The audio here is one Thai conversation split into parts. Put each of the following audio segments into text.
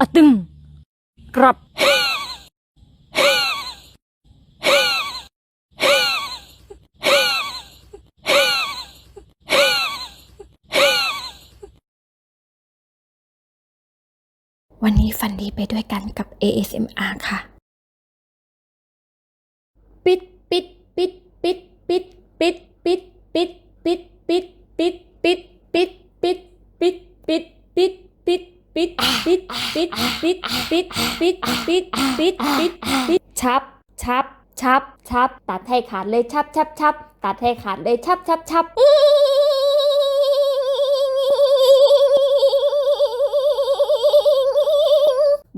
อะตึงกรับ วันนี้ฟันดีไปด้วยกันกับ ASMR ค่ะ ปิดปิดปิดปิดปิดปิดปิดปิดปิดปิดปิดปิดปิดปิดปิดปิดปิดปิด ปิดปิดปิดปิดปิดปิดปิดปิดปิดปิดชับชับชับชับตัดให้ขาดเลยชับชับชับตัดให้ขาดเลยชับชับชับอื้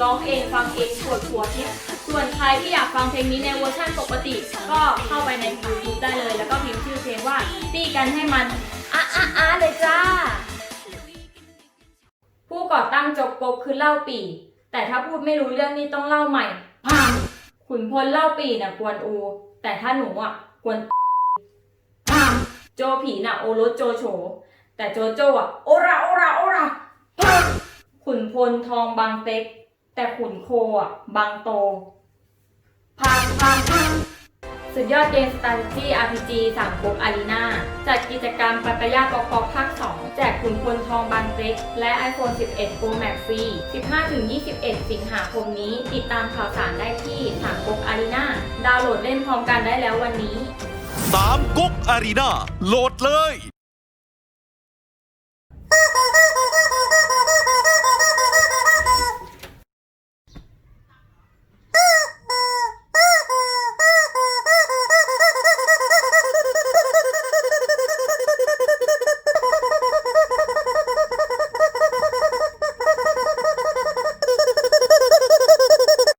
ร้องเองฟังเองปวดหัวทิพย์ส่วนใครที่อยากฟังเพลงนี้ในเวอร์ชันปกติ ก็เข้าไปใน YouTube ได้เลย แล้วก็พิมพ์ชื่อเพลงว่าตีกันให้มันอะอะอะเลยจ้า ผู้ก่อตั้งจกกกคือเล่าปี แต่ถ้าพูดไม่รู้เรื่องนี้ต้องเล่าใหม่พังขุนพลเล่าปีน่ะกวนอู แต่ถ้าหนูอะกวนพังโจผีน่ะโอรสโจโฉแต่โจโจอะโอราโอราโอราพังขุนพลทองบางเต็ก แต่ขุนโคอะบางโตพังพังพังสุดยอดเกมสตาร์ที่ RPG สามก๊กอารีนาจัดกิจกรรมปัตยากอกภาค 2 แจกขุนพลทองบางเต็ก และ iPhone 11 Pro Max ฟรี 15-21 สิงหาคมนี้ ติดตามข่าวสารได้ที่สามก๊กอารีนาดาวน์โหลดเล่นพร้อมกันได้แล้ววันนี้สามก๊กอารีนาโหลดเลย